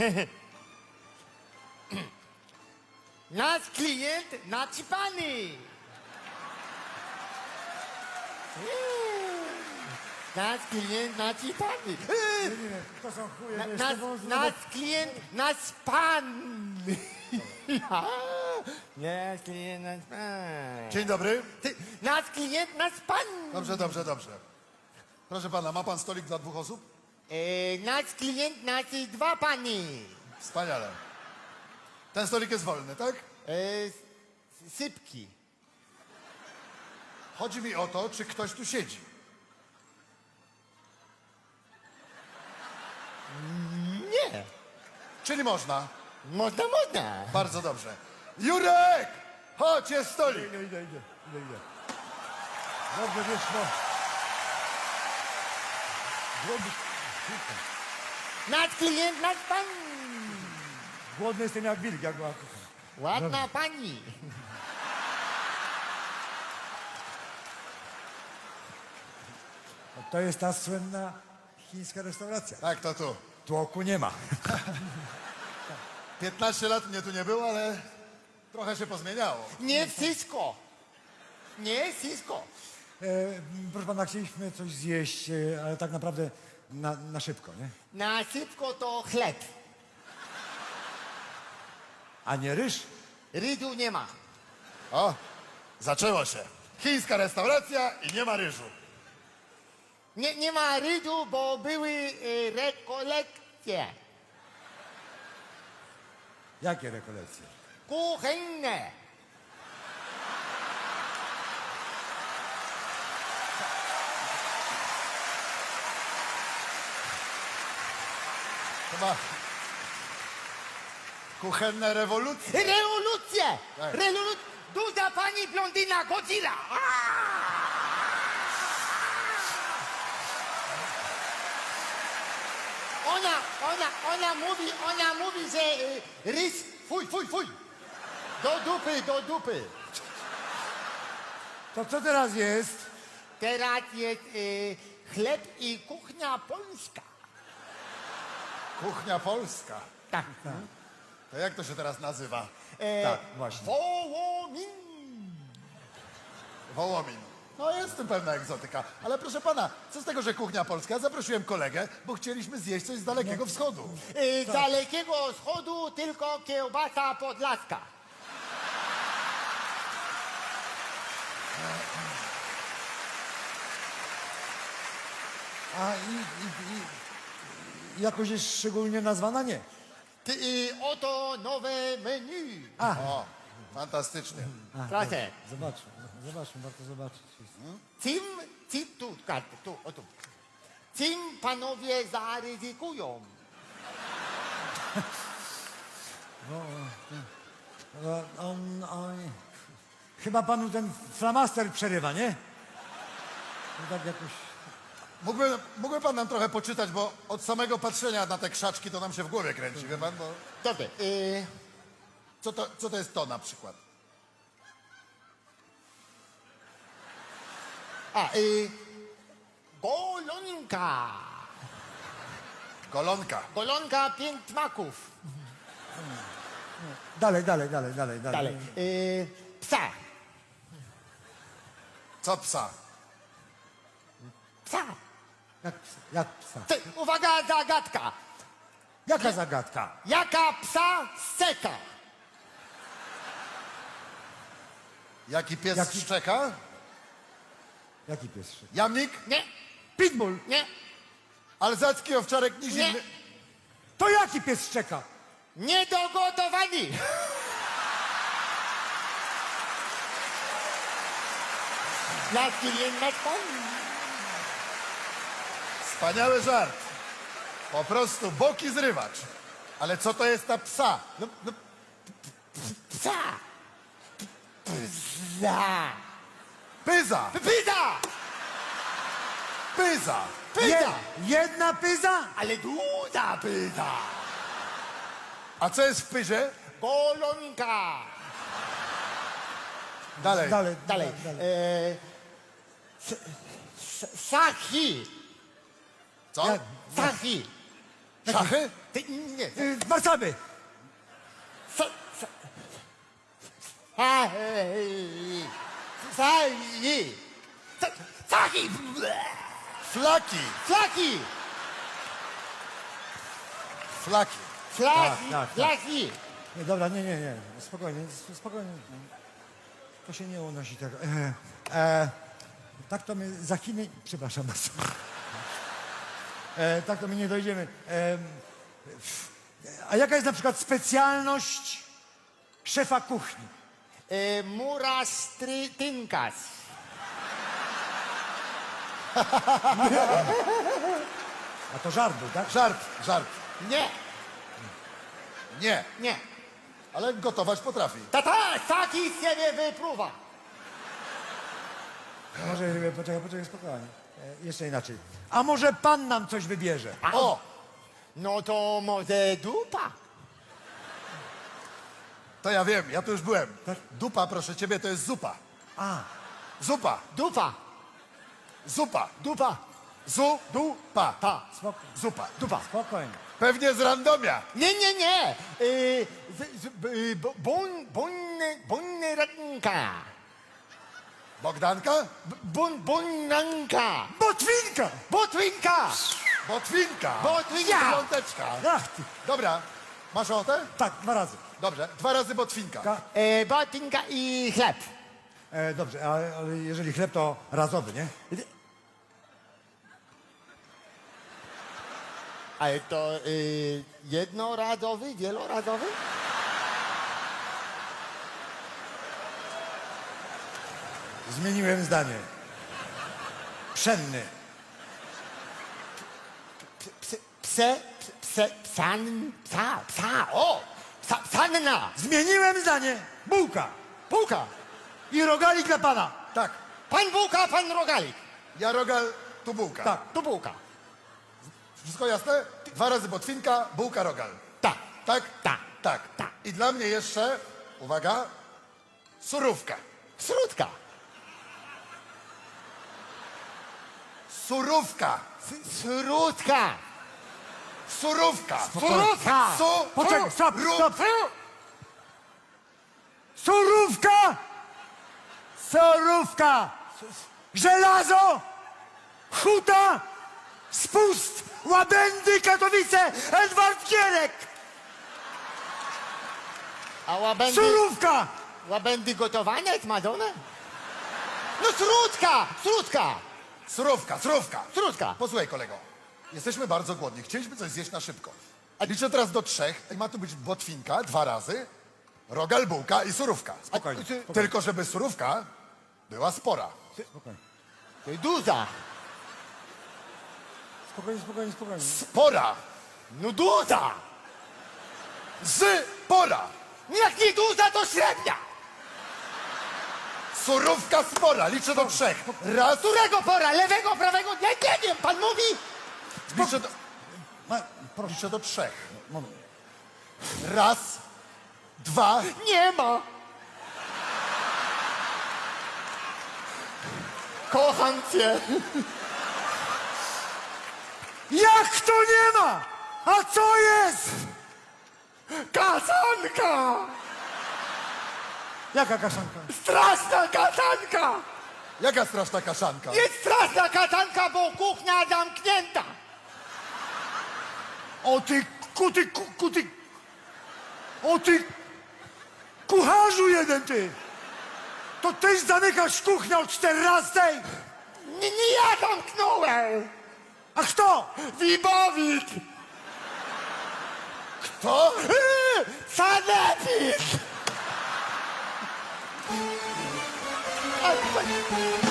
Nasz klient naćpany. Nasz klient naćpany. To są chuje, Na- wiesz, Nasz, wąs- nasz klient. Nasz klient naćpany. Dzień dobry. Ty- Nasz klient naćpany. Dobrze, dobrze, dobrze. Proszę pana, ma pan stolik dla dwóch osób? E, nasz klient naci dwa pani. Wspaniale. Ten stolik jest wolny, tak? E, s- sypki. Chodzi mi o to, czy ktoś tu siedzi. Nie. Czyli można. Można, można. Bardzo dobrze. Jurek! Chodź, jest stolik. Idę, idę, idę, idę, idę. Dobrze, wiesz, no. Nasz klient nasz pan. głodny jestem jak wilk, jak łap. Ładna pani. To jest ta słynna chińska restauracja. Tak, to tu. Tłoku nie ma. 15 lat mnie tu nie było, ale trochę się pozmieniało. Nie wszystko. Nie wszystko. E, proszę pana, chcieliśmy coś zjeść, e, ale tak naprawdę na, na szybko, nie? Na szybko to chleb. A nie ryż? Rydu nie ma. O, zaczęło się. Chińska restauracja i nie ma ryżu. Nie, nie ma rydu, bo były e, rekolekcje. Jakie rekolekcje? Kuchenne. Chyba kuchenne rewolucje. Rewolucje. Tak. Rewolu... Duża pani blondyna Godzilla. Ona, ona, ona mówi, ona mówi, że y, rys... Fuj, fuj, fuj. Do dupy, do dupy. To co teraz jest? Teraz jest y, chleb i kuchnia polska. Kuchnia polska. Tak. To jak to się teraz nazywa? E, Tak, właśnie. Wołomin. Wołomin. No jest tu pewna egzotyka. Ale proszę pana, co z tego, że kuchnia polska? Ja zaprosiłem kolegę, bo chcieliśmy zjeść coś z dalekiego wschodu. Y, Z dalekiego wschodu tylko kiełbasa podlaska. A i, i, i jakoś jest szczególnie nazwana? Nie. Ty, y, oto nowe menu. O, fantastycznie. Proszę. Zobaczmy, zobaczmy, warto zobaczyć. Czym, czym, tu, kartę, tu, o tu. Czym panowie zaryzykują? No, On, on, chyba panu ten flamaster przerywa, nie? No tak jakoś... Mógłby, mógłby pan nam trochę poczytać, bo od samego patrzenia na te krzaczki to nam się w głowie kręci, wie pan? Bo Dobrze. Y, co, to, co to jest to na przykład? a, y, golonka. Golonka. Golonka pięć smaków. Dalej, dalej, dalej, dalej, dalej. Dalej. Y, psa. Co psa? Psa. Jak, psa- jak psa? Ty, uwaga, zagadka. Jaka zagadka? Jaka psa seka? Jaki pies Jaki- szczeka? Jaki pies szedł? Jamnik? Nie, Pitbull! nie, Alzacki owczarek nie. To jaki pies szczeka? Niedogotowani. Klient nasz pan. Wspaniały żart. Po prostu boki zrywacz. Ale co to jest ta psa? No, no, Psa. Psa. pyza! Pyza. Pyza! Pyza. jedna pyza? Ale duża pyza. A co jest w pyzie? Golonka. Dalej. Dalej, Dalej. dalej. E, s, s, sachi. Co? Jak? Sachi. Szachy? Ty, nie. Y, Warcaby. Sa, sa! Flaki. Flaki! Flaki. Flaki! Tak, tak, tak. Flaki! Nie, dobra, nie, nie, nie. Spokojnie, s- spokojnie. To się nie unosi tego. E, e, tak to my za Chiny... Przepraszam bardzo. E, tak to my nie dojdziemy. E, a jaka jest na przykład specjalność szefa kuchni? E, Murastrytynkas. A to żart był, tak? Żart, żart. Nie, Nie, nie. ale gotować potrafi. Tata, taki z siebie wypruwa. Może, e, poczekaj, poczekaj, spokojnie. E, jeszcze inaczej. A może pan nam coś wybierze? O, No to może dupa. to ja wiem, ja tu już byłem. Dupa, proszę ciebie, to jest zupa. A, Zupa, Dupa, zupa. dupa, Zu, du, pa. pa. spoko, Zupa. Dupa. spokojnie. Pewnie z randomia. Nie, nie, nie. Y, z, z, y, bo- bon, bonne, bonne ranka. Bogdanka? B- Bon, bonanka. Botwinka! Botwinka. Botwinka. Botwinka. Piąteczka. Ach, ty. Dobra, masz ochotę? Tak, dwa razy. Dobrze, dwa razy botwinka. Ka- E, botwinka i chleb. E, dobrze, ale, ale jeżeli chleb to razowy, nie? Ale to y, jednorazowy, wielorazowy? Zmieniłem zdanie. Pszenny. Pse, pse, pse, psan, psa, psa, o! Psa, psanna. Zmieniłem zdanie. Bułka. Bułka. I rogalik dla pana. Tak, Pan bułka, pan rogalik. ja rogal, tu bułka. Tak. Tu bułka. Wszystko jasne? Dwa razy botwinka, bułka, rogal. Tak. Tak? Tak. Tak. Tak. I dla mnie jeszcze, uwaga, surówka. Srutka. Surówka. S- Srutka. Surówka. Surówka. Su, Poczekaj, stop, ru- stop. Surówka! Surówka! Żelazo! Huta! Spust! Łabędy, Katowice! Edward Gierek! A łabędy, Surówka! łabędy gotowane, smażone? No srutka, srutka, Surówka, surówka. srutka. Posłuchaj, kolego. Jesteśmy bardzo głodni. Chcieliśmy coś zjeść na szybko. A liczę teraz do trzech i ma tu być botwinka dwa razy, rogal, bułka i surówka. Spokojnie, ty- Tylko żeby surówka była spora. Spokojnie, To Duża. spokojnie, spokojnie, spokojnie. Spora. No duża. Z pora. Jak nie duża, to średnia. Surówka spora. Liczę do trzech. Raz. Którego pora? Lewego, prawego? Ja nie wiem, pan mówi? Liczę do, Ma, proszę, liczę do trzech. moment. Raz. Dwa. Nie ma. Kocham cię. Jak to nie ma? A co jest? Kaszanka. Jaka kaszanka? Straszna kaszanka. Jaka straszna kaszanka. Jest straszna kaszanka, bo kuchnia zamknięta. O ty kuty, ku, kuty. O ty kucharzu jeden ty. To też zamykasz kuchnię o 14? Nie, nie ja zamknąłem. A kto? Wibowik. To? Yy, Sanepid. A,